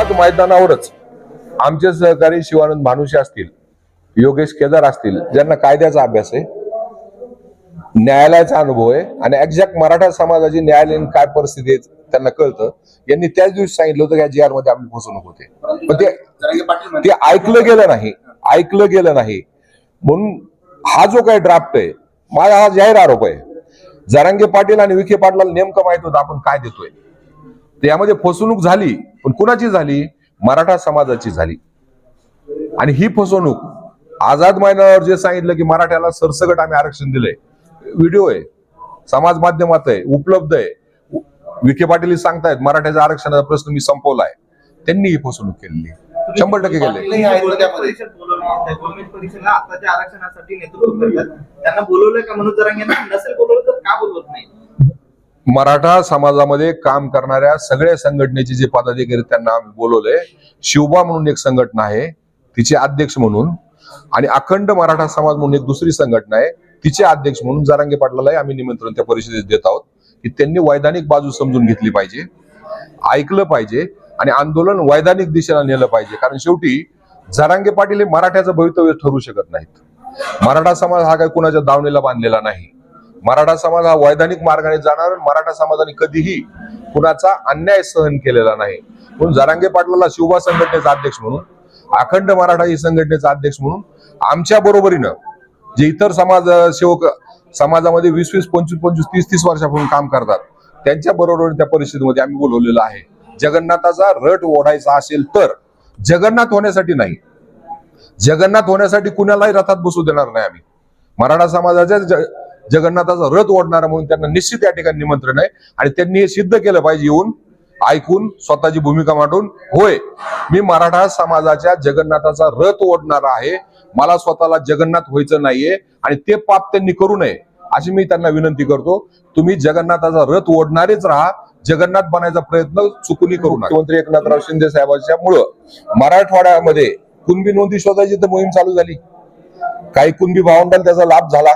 आझाद मैदानावरच आमचे सहकारी शिवानंद भानुशी असतील योगेश केदार असतील ज्यांना कायद्याचा अभ्यास आहे न्यायालयाचा अनुभव आहे आणि एक्झॅक्ट मराठा समाजाची न्यायालयीन काय परिस्थिती आहे त्यांना कळतं. यांनी त्याच दिवशी सांगितलं होतं की या जी आरमध्ये आपली फसवणूक होते पण ते ते ऐकलं गेलं नाही. ऐकलं गेलं नाही. म्हणून हा जो काही ड्राफ्ट आहे माझा हा जाहीर आरोप आहे. जरांगे पाटील आणि विखे पाटलाला नेमकं माहीत होतं आपण काय देतोय. यामध्ये फसवणूक झाली पण कुणाची झाली? मराठा समाजाची झाली. आणि ही फसवणूक आझाद मैदानावर जे सांगितलं की मराठ्याला सरसकट आम्ही आरक्षण दिलंय व्हिडिओ आहे समाज माध्यमात आहे उपलब्ध आहे. विखे पाटील सांगतायत मराठ्याच्या आरक्षणाचा प्रश्न मी संपवलाय. त्यांनी ही फसवणूक केलेली. शंभर टक्के केले मराठा समाजामध्ये काम करणाऱ्या सगळ्या संघटनेचे जे पदाधिकारी त्यांना आम्ही बोलवलंय. शिवबा म्हणून एक संघटना आहे तिचे अध्यक्ष म्हणून. आणि अखंड मराठा समाज म्हणून एक दुसरी संघटना आहे तिचे अध्यक्ष म्हणून जारांगे पाटलालाही आम्ही निमंत्रण त्या परिषदेत देत आहोत की त्यांनी वैधानिक बाजू समजून घेतली पाहिजे ऐकलं पाहिजे आणि आंदोलन वैधानिक दिशेला नेलं पाहिजे. कारण शेवटी जरांगे पाटील हे मराठ्याचं भवितव्य ठरू शकत नाहीत. मराठा समाज हा काही कुणाच्या दावणीला बांधलेला नाही. मराठा समाज हा वैधानिक मार्गाने जाणार मराठा समाजाने कधीही कुणाचा अन्याय सहन केलेला नाही. म्हणून जरांगे पाटलाला शिवबा संघटनेचा अध्यक्ष म्हणून अखंड मराठा ही संघटनेचा अध्यक्ष म्हणून आमच्या बरोबरीनं जे इतर समाज सेवक समाजामध्ये वीस वीस पंचवीस पंचवीस तीस तीस वर्षापासून काम करतात त्यांच्या बरोबर त्या परिषदेमध्ये आम्ही बोलवलेलं आहे. जगन्नाथाचा रट ओढायचा असेल तर जगन्नाथ होण्यासाठी नाही. जगन्नाथ होण्यासाठी कुणालाही रथात बसू देणार नाही आम्ही. मराठा समाजाच्या ज- जगन्नाथाचा रथ ओढणारा म्हणून त्यांना निश्चित या ठिकाणी निमंत्रण आहे. आणि त्यांनी हे सिद्ध केलं पाहिजे येऊन ऐकून स्वतःची भूमिका मांडून होय मी मराठा समाजाच्या जगन्नाथाचा रथ ओढणारा आहे. मला स्वतःला जगन्नाथ व्हायचं नाहीये आणि ते पाप त्यांनी करू नये अशी मी त्यांना विनंती करतो. तुम्ही जगन्नाथाचा रथ ओढणारेच राहा. जगन्नाथ बनायचा प्रयत्न चुकूनही करू नका. मुख्यमंत्री एकनाथराव शिंदे साहेबांच्या मुळे मराठवाड्यामध्ये कुणबी नोंदी शोधायची तर मोहीम चालू झाली. काही कुणबी भावंडाला त्याचा लाभ झाला.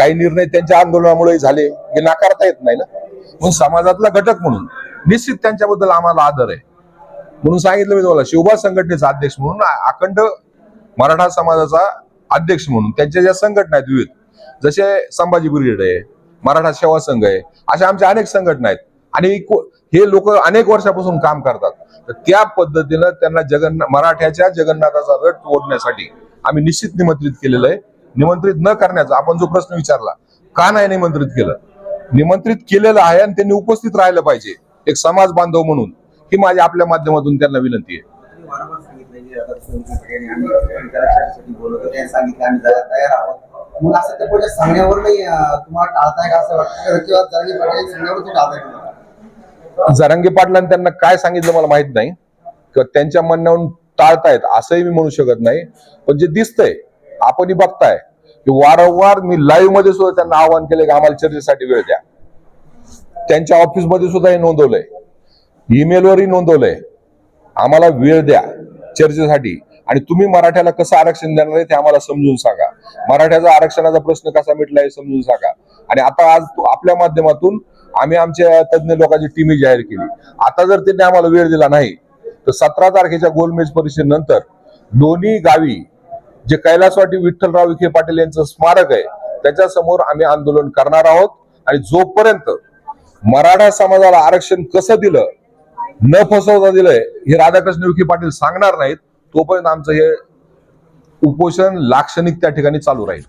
काही निर्णय त्यांच्या आंदोलनामुळे झाले हे नाकारता येत नाही ना? म्हणून समाजातला घटक म्हणून निश्चित त्यांच्याबद्दल आम्हाला आदर आहे. म्हणून सांगितलं मी तुम्हाला शिवबा संघटनेचा अध्यक्ष म्हणून अखंड मराठा समाजाचा अध्यक्ष म्हणून त्यांच्या ज्या संघटना आहेत विविध जसे संभाजी ब्रिगेड आहे मराठा सेवा संघ आहे अशा आमच्या अनेक संघटना आहेत. आणि को- हे लोक अनेक वर्षापासून काम करतात. तर त्या पद्धतीनं त्यांना जगन्ना मराठ्याच्या जगन्नाथाचा रथ ओढण्यासाठी आम्ही निश्चित निमंत्रित केलेलं आहे. निमंत्रित न करण्याचा आपण जो प्रश्न विचारला का नाही निमंत्रित केलं? निमंत्रित केलेलं आहे आणि त्यांनी उपस्थित राहिलं पाहिजे एक समाज बांधव म्हणून ही माझी आपल्या माध्यमातून त्यांना विनंती आहे? जरांगे पाटलांनी त्यांना काय सांगितलं मला माहीत नाही किंवा त्यांच्या म्हणण्यावरून टाळतायत असंही मी म्हणू शकत नाही पण जे दिसतंय आपणही बघताय की वारंवार मी लाईव्हमध्ये सुद्धा त्यांना आवाहन केलं की आम्हाला चर्चेसाठी वेळ द्या. त्यांच्या ऑफिसमध्ये सुद्धा हे नोंदवलंय. ईमेलवरही नोंदवलंय. आम्हाला वेळ द्या चर्चेसाठी. आणि तुम्ही मराठ्याला कसं आरक्षण देणार आहे ते आम्हाला समजून सांगा. मराठ्याचा आरक्षणाचा प्रश्न कसा मिटला हे समजून सांगा. आणि आता आज आपल्या माध्यमातून आम्ही आमच्या तज्ज्ञ लोकांची टीमही जाहीर केली. आता जर त्यांनी आम्हाला वेळ दिला नाही तर सतरा तारखेच्या गोलमेज परिषदेनंतर दोन्ही गावी जे कैलासवाटी विठ्ठलराव विखे पाटील यांचं स्मारक आहे त्याच्यासमोर आम्ही आंदोलन करणार आहोत. आणि जोपर्यंत मराठा समाजाला आरक्षण कसं दिलं न फसवता दिलंय हे राधाकृष्ण विखे पाटील सांगणार नाहीत तोपर्यंत आमचं हे उपोषण लाक्षणिक त्या ठिकाणी चालू राहील.